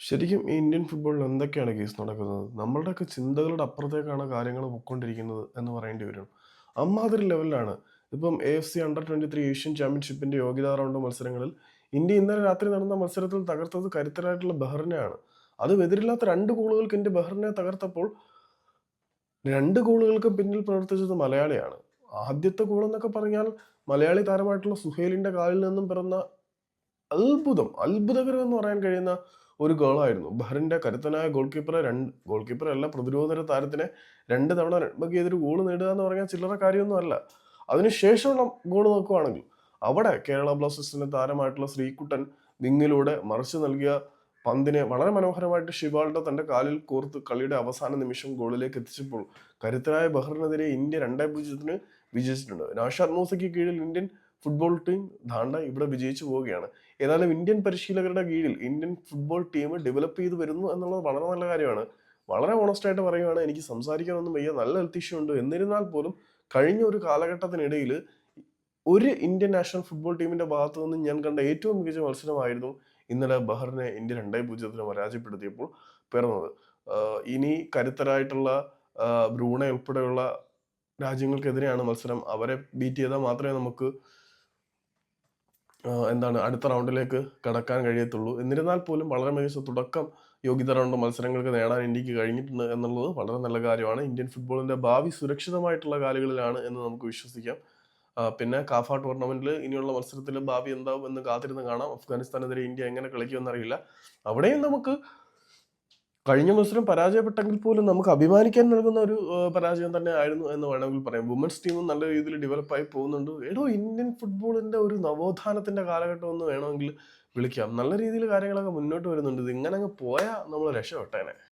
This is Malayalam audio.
ശരിക്കും ഈ ഇന്ത്യൻ ഫുട്ബോളിൽ എന്തൊക്കെയാണ് കേസ് നടക്കുന്നത്? നമ്മളുടെയൊക്കെ ചിന്തകളുടെ അപ്പുറത്തേക്കാണ് കാര്യങ്ങൾ പൊയ്ക്കൊണ്ടിരിക്കുന്നത് എന്ന് പറയേണ്ടി വരും. അമ്മാതിരി ലെവലിലാണ് ഇപ്പം A F C under twenty three Asian ചാമ്പ്യൻഷിപ്പിന്റെ യോഗ്യതാ റൗണ്ട് മത്സരങ്ങളിൽ ഇന്ത്യ ഇന്നലെ രാത്രി നടന്ന മത്സരത്തിൽ തകർത്തത് കരുത്തരായിട്ടുള്ള ബഹ്റിനെയാണ്. അത് എതിരില്ലാത്ത രണ്ട് ഗോളുകൾക്ക് ഇന്ത്യ ബഹ്റിനെ തകർത്തപ്പോൾ രണ്ട് ഗോളുകൾക്ക് പിന്നിൽ പ്രവർത്തിച്ചത് മലയാളിയാണ്. ആദ്യത്തെ ഗോൾ എന്നൊക്കെ പറഞ്ഞാൽ മലയാളി താരമായിട്ടുള്ള സുഹേലിന്റെ കാലിൽ നിന്നും പിറന്ന അത്ഭുതം അത്ഭുതകരം എന്ന് പറയാൻ കഴിയുന്ന ഒരു ഗോളായിരുന്നു ബഹറിന്റെ കരുത്തനായ ഗോൾ കീപ്പറെ രണ്ട് ഗോൾ കീപ്പറെ അല്ല പ്രതിരോധ താരത്തിനെ രണ്ട് തവണ റൺബക്ക് ചെയ്തൊരു ഗോൾ നേടുക എന്ന് പറഞ്ഞാൽ ചില്ലറ കാര്യമൊന്നും അല്ല. അതിനുശേഷമുള്ള ഗോൾ നോക്കുവാണെങ്കിൽ അവിടെ കേരള ബ്ലാസ്റ്റേഴ്സിന്റെ താരമായിട്ടുള്ള ശ്രീകുട്ടൻ വിങ്ങിലൂടെ മറിച്ചു നൽകിയ പന്തിനെ വളരെ മനോഹരമായിട്ട് ഷിവാൾഡോ തന്റെ കാലിൽ കോർത്ത് കളിയുടെ അവസാന നിമിഷം ഗോളിലേക്ക് എത്തിച്ചപ്പോൾ കരുത്തരായ ബഹ്റിനെതിരെ ഇന്ത്യ രണ്ടേ പൂജ്യത്തിന് വിജയിച്ചിട്ടുണ്ട്. നാഷാദ് മൂസയ്ക്ക് കീഴിൽ ഇന്ത്യൻ ഫുട്ബോൾ ടീം ധാണ്ട ഇവിടെ വിജയിച്ചു പോവുകയാണ്. ഏതായാലും ഇന്ത്യൻ പരിശീലകരുടെ കീഴിൽ ഇന്ത്യൻ ഫുട്ബോൾ ടീം ഡെവലപ്പ് ചെയ്ത് വരുന്നു എന്നുള്ളത് വളരെ നല്ല കാര്യമാണ്. വളരെ ഓണസ്റ്റ് ആയിട്ട് പറയുകയാണ് എനിക്ക് സംസാരിക്കാനൊന്നും വയ്യ. നല്ല ഹെൽത്ത് ഉണ്ട്. എന്നിരുന്നാൽ പോലും കഴിഞ്ഞ ഒരു കാലഘട്ടത്തിനിടയിൽ ഒരു ഇന്ത്യൻ നാഷണൽ ഫുട്ബോൾ ടീമിന്റെ ഭാഗത്തു നിന്ന് ഞാൻ കണ്ട ഏറ്റവും മികച്ച മത്സരമായിരുന്നു ഇന്നലെ ബഹ്റിനെ ഇന്ത്യ രണ്ടേ പൂജ്യത്തിന് പരാജയപ്പെടുത്തിയപ്പോൾ പിറന്നത്. ഇനി കരുത്തരായിട്ടുള്ള ബ്രൂണെ ഉൾപ്പെടെയുള്ള രാജ്യങ്ങൾക്കെതിരെയാണ് മത്സരം. അവരെ ബീറ്റ് ചെയ്താൽ മാത്രമേ നമുക്ക് എന്താണ് അടുത്ത റൗണ്ടിലേക്ക് കടക്കാൻ കഴിയത്തുള്ളൂ. എന്നിരുന്നാൽ പോലും വളരെ മികച്ച തുടക്കം യോഗ്യത റൗണ്ട് മത്സരങ്ങൾക്ക് നേടാൻ ഇന്ത്യയ്ക്ക് കഴിഞ്ഞിട്ടുണ്ട് എന്നുള്ളത് വളരെ നല്ല കാര്യമാണ്. ഇന്ത്യൻ ഫുട്ബോളിന്റെ ഭാവി സുരക്ഷിതമായിട്ടുള്ള കാലുകളിലാണ് എന്ന് നമുക്ക് വിശ്വസിക്കാം. പിന്നെ കാഫ ടൂർണമെന്റിൽ ഇനിയുള്ള മത്സരത്തിൽ ഭാവി എന്താവും എന്ന് കാത്തിരുന്ന് കാണാം. അഫ്ഗാനിസ്ഥാനെതിരെ ഇന്ത്യ എങ്ങനെ കളിക്കുമെന്നറിയില്ല അവിടെയും നമുക്ക് കഴിഞ്ഞ മത്സരം പരാജയപ്പെട്ടെങ്കിൽ പോലും നമുക്ക് അഭിമാനിക്കാൻ നൽകുന്ന ഒരു പരാജയം തന്നെ ആയിരുന്നു എന്ന് വേണമെങ്കിൽ പറയാം. വുമൻസ് ടീമും നല്ല രീതിയിൽ ഡെവലപ്പായി പോകുന്നുണ്ട്. എടോ ഇന്ത്യൻ ഫുട്ബോളിന്റെ ഒരു നവോത്ഥാനത്തിന്റെ കാലഘട്ടം എന്ന് വേണമെങ്കിൽ വിളിക്കാം. നല്ല രീതിയിൽ കാര്യങ്ങളൊക്കെ മുന്നോട്ട് വരുന്നുണ്ട്. ഇത് ഇങ്ങനെ അങ്ങ് പോയാൽ നമ്മൾ രക്ഷപ്പെട്ടേനെ.